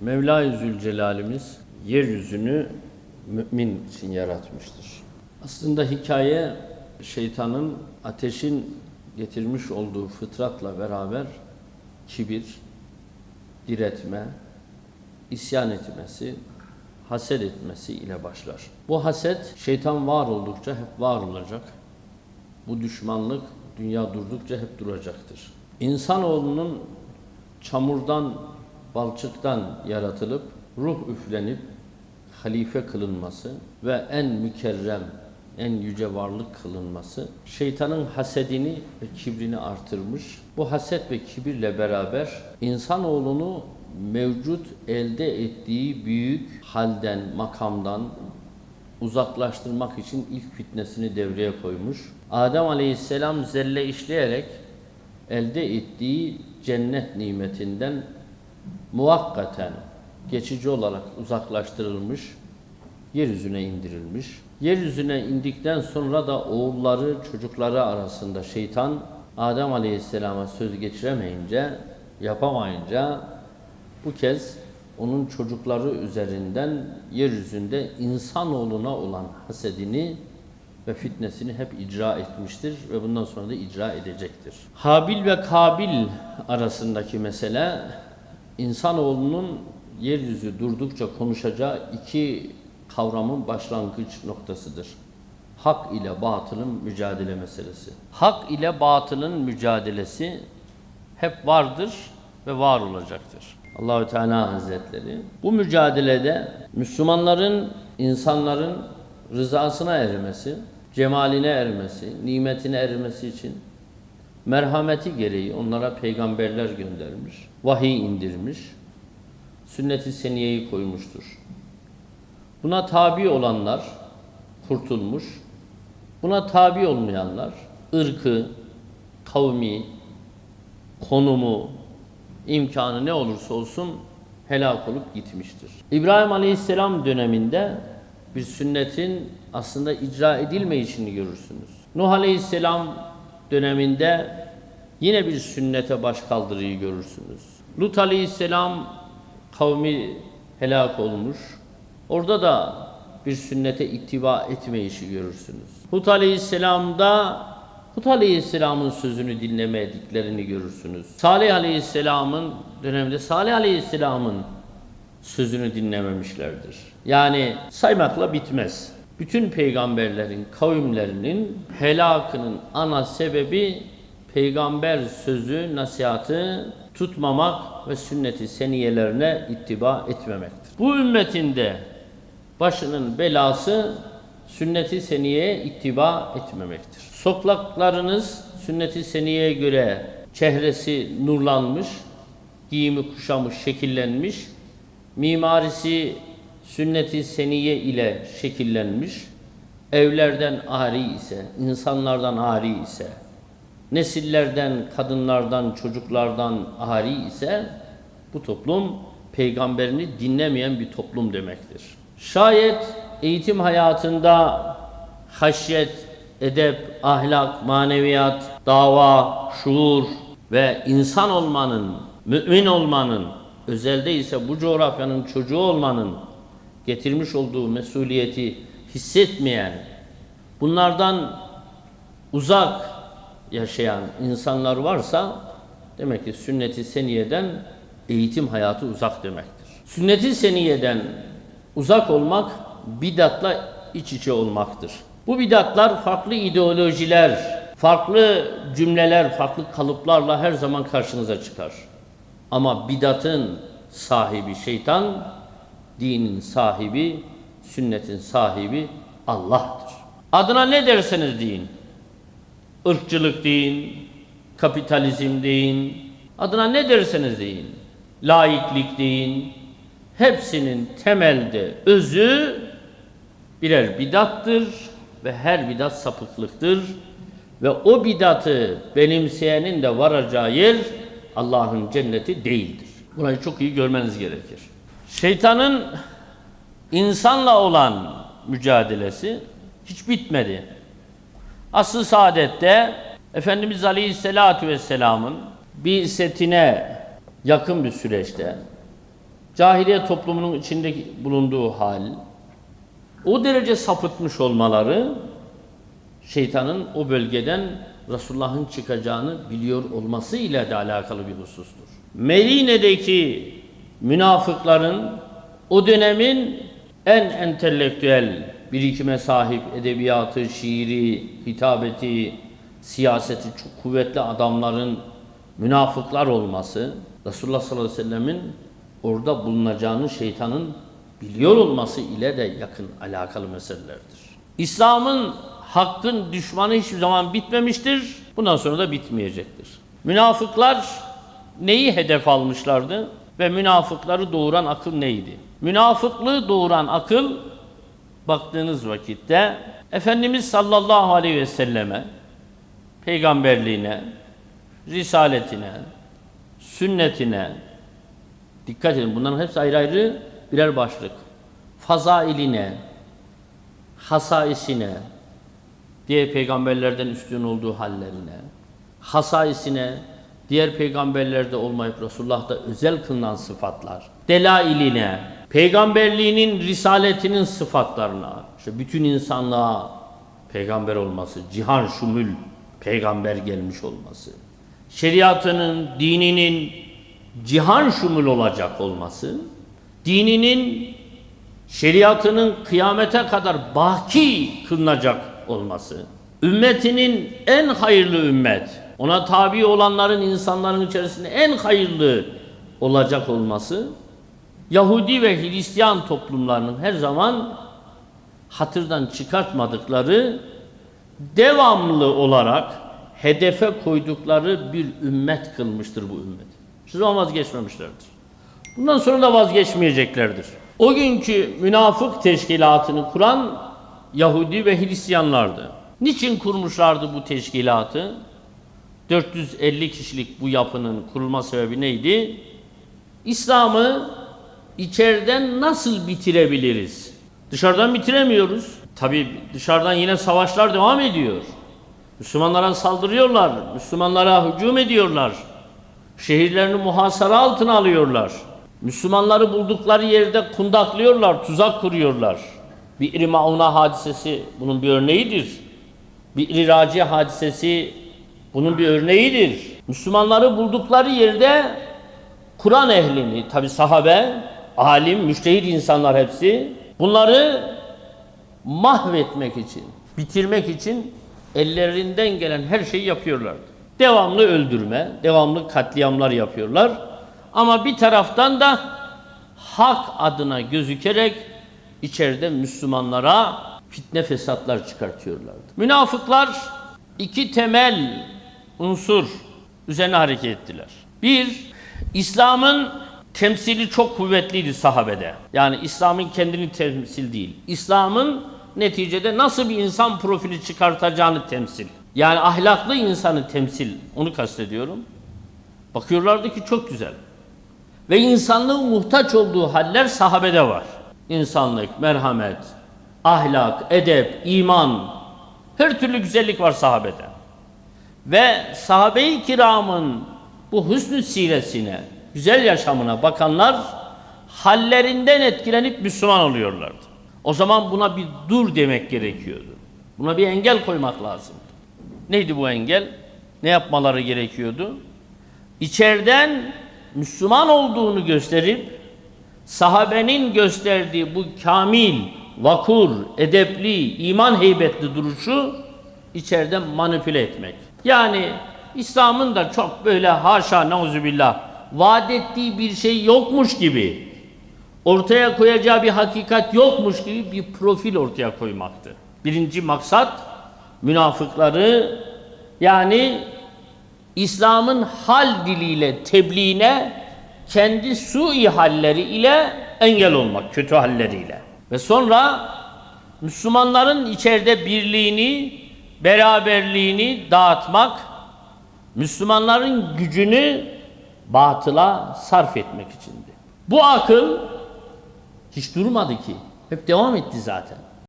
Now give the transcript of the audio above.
Mevla-i Zülcelal'imiz yeryüzünü mümin için yaratmıştır. Aslında hikaye şeytanın ateşin getirmiş olduğu fıtratla beraber kibir, diretme, isyan etmesi, haset etmesi ile başlar. Bu haset şeytan var oldukça hep var olacak. Bu düşmanlık dünya durdukça hep duracaktır. İnsanoğlunun çamurdan, balçıktan yaratılıp ruh üflenip halife kılınması ve en mükerrem, en yüce varlık kılınması şeytanın hasedini ve kibrini artırmış. Bu haset ve kibirle beraber insanoğlunu mevcut elde ettiği büyük halden, makamdan uzaklaştırmak için ilk fitnesini devreye koymuş. Adem Aleyhisselam zelle işleyerek elde ettiği cennet nimetinden muvakkaten geçici olarak uzaklaştırılmış, yeryüzüne indirilmiş. Yeryüzüne indikten sonra da oğulları, çocukları arasında şeytan Adem Aleyhisselam'a söz geçiremeyince, yapamayınca bu kez onun çocukları üzerinden yeryüzünde insanoğluna olan hasedini ve fitnesini hep icra etmiştir ve bundan sonra da icra edecektir. Habil ve Kabil arasındaki mesele insanoğlunun yeryüzü durdukça konuşacağı iki kavramın başlangıç noktasıdır. Hak ile batılın mücadele meselesi. Hak ile batılın mücadelesi hep vardır ve var olacaktır. Allahü Teala Hazretleri bu mücadelede Müslümanların, insanların rızasına ermesi, cemaline ermesi, nimetine ermesi için merhameti gereği onlara peygamberler göndermiş, vahiy indirmiş, sünnet-i seniyeyi koymuştur. Buna tabi olanlar kurtulmuş, buna tabi olmayanlar ırkı, kavmi, konumu, imkanı ne olursa olsun helak olup gitmiştir. İbrahim Aleyhisselam döneminde bir sünnetin aslında icra edilmeyişini görürsünüz. Nuh Aleyhisselam döneminde yine bir sünnete baş kaldırıyı görürsünüz. Lut Aleyhisselam kavmi helak olmuş. Orada da bir sünnete ittiba etmeyişi görürsünüz. Hud Aleyhisselam'da Hud Aleyhisselam'ın sözünü dinlemediklerini görürsünüz. Salih Aleyhisselam'ın döneminde Salih Aleyhisselam'ın sözünü dinlememişlerdir. Yani saymakla bitmez. Bütün peygamberlerin kavimlerinin helakının ana sebebi peygamber sözü, nasihatı tutmamak ve sünneti seniyelerine ittiba etmemektir. Bu ümmetinde başının belası sünneti seniyeye ittiba etmemektir. Sokaklarınız sünneti seniyeye göre çehresi nurlanmış, giyimi kuşamış, şekillenmiş, mimarisi sünnet-i seniye ile şekillenmiş, evlerden ari ise, insanlardan ari ise, nesillerden, kadınlardan, çocuklardan ari ise bu toplum peygamberini dinlemeyen bir toplum demektir. Şayet eğitim hayatında haşyet, edep, ahlak, maneviyat, dava, şuur ve insan olmanın, mümin olmanın, özelde ise bu coğrafyanın çocuğu olmanın getirmiş olduğu mesuliyeti hissetmeyen, bunlardan uzak yaşayan insanlar varsa demek ki sünnet-i seniyeden eğitim hayatı uzak demektir. Sünnet-i seniyeden uzak olmak bidatla iç içe olmaktır. Bu bidatlar farklı ideolojiler, farklı cümleler, farklı kalıplarla her zaman karşınıza çıkar. Ama bidatın sahibi şeytan, dinin sahibi, sünnetin sahibi Allah'tır. Adına ne derseniz deyin. Irkçılık deyin, kapitalizm deyin, adına ne derseniz deyin. Laiklik deyin. Hepsinin temelde özü birer bidattır ve her bidat sapıklıktır. Ve o bidatı benimseyenin de varacağı yer Allah'ın cenneti değildir. Burayı çok iyi görmeniz gerekir. Şeytanın insanla olan mücadelesi hiç bitmedi. Asıl saadette Efendimiz Aleyhisselatü Vesselam'ın bir setine yakın bir süreçte cahiliye toplumunun içinde bulunduğu hal, o derece sapıtmış olmaları şeytanın o bölgeden Resulullah'ın çıkacağını biliyor olması ile de alakalı bir husustur. Medine'deki münafıkların o dönemin en entelektüel birikime sahip edebiyatı, şiiri, hitabeti, siyaseti çok kuvvetli adamların münafıklar olması Resulullah sallallahu aleyhi ve sellemin orada bulunacağını şeytanın biliyor olması ile de yakın alakalı meselelerdir. İslam'ın hakkın düşmanı hiçbir zaman bitmemiştir. Bundan sonra da bitmeyecektir. Münafıklar neyi hedef almışlardı ve münafıkları doğuran akıl neydi? Münafıklığı doğuran akıl baktığınız vakitte Efendimiz sallallahu aleyhi ve selleme peygamberliğine, risaletine, sünnetine dikkat edin bunların hepsi ayrı ayrı birer başlık. Fazailine, hasaisine, diğer peygamberlerden üstün olduğu hallerine, hasaisine, diğer peygamberlerde olmayıp Resulullah'ta özel kılınan sıfatlar, delailine, peygamberliğinin, risaletinin sıfatlarına, işte bütün insanlığa peygamber olması, cihan şumül peygamber gelmiş olması, şeriatının, dininin cihan şumul olacak olması, dininin, şeriatının kıyamete kadar baki kılınacak olması, ümmetinin en hayırlı ümmet, ona tabi olanların insanların içerisinde en hayırlı olacak olması, Yahudi ve Hristiyan toplumlarının her zaman hatırdan çıkartmadıkları, devamlı olarak hedefe koydukları bir ümmet kılmıştır bu ümmet. Hiçbir zaman vazgeçmemişlerdir. Bundan sonra da vazgeçmeyeceklerdir. O günkü münafık teşkilatını kuran Yahudi ve Hristiyanlardı. Niçin kurmuşlardı bu teşkilatı? 450 kişilik bu yapının kurulma sebebi neydi? İslam'ı içeriden nasıl bitirebiliriz? Dışarıdan bitiremiyoruz. Tabi dışarıdan yine savaşlar devam ediyor. Müslümanlara saldırıyorlar, Müslümanlara hücum ediyorlar. Şehirlerini muhasara altına alıyorlar. Müslümanları buldukları yerde kundaklıyorlar, tuzak kuruyorlar. Bir İri Mauna hadisesi bunun bir örneğidir. Bir İri Raci hadisesi bunun bir örneğidir. Müslümanları buldukları yerde Kur'an ehlini, tabi sahabe, alim, müştehid insanlar hepsi bunları mahvetmek için, bitirmek için ellerinden gelen her şeyi yapıyorlardı. Devamlı öldürme, devamlı katliamlar yapıyorlar. Ama bir taraftan da hak adına gözükerek içeride Müslümanlara fitne fesatlar çıkartıyorlardı. Münafıklar iki temel unsur üzerine hareket ettiler. Bir, İslam'ın temsili çok kuvvetliydi sahabede. Yani İslam'ın kendini temsil değil. İslam'ın neticede nasıl bir insan profili çıkartacağını temsil. Yani ahlaklı insanı temsil. Onu kastediyorum. Bakıyorlardı ki çok güzel. Ve insanlığın muhtaç olduğu haller sahabede var. İnsanlık, merhamet, ahlak, edep, iman, her türlü güzellik var sahabede. Ve sahabe-i kiramın bu hüsnü siresine, güzel yaşamına bakanlar hallerinden etkilenip Müslüman oluyorlardı. O zaman buna bir dur demek gerekiyordu. Buna bir engel koymak lazım. Neydi bu engel? Ne yapmaları gerekiyordu? İçeriden Müslüman olduğunu gösterip sahabenin gösterdiği bu kamil, vakur, edepli, iman heybetli duruşu içeriden manipüle etmek. Yani İslam'ın da çok böyle haşa neuzubillah vaat ettiği bir şey yokmuş gibi ortaya koyacağı bir hakikat yokmuş gibi bir profil ortaya koymaktı. Birinci maksat münafıkları yani İslam'ın hal diliyle tebliğine kendi sui halleri ile engel olmak, kötü halleriyle. Ve sonra Müslümanların içeride birliğini, beraberliğini dağıtmak, Müslümanların gücünü batıla sarf etmek içindi. Bu akıl hiç durmadı ki. Hep devam etti zaten.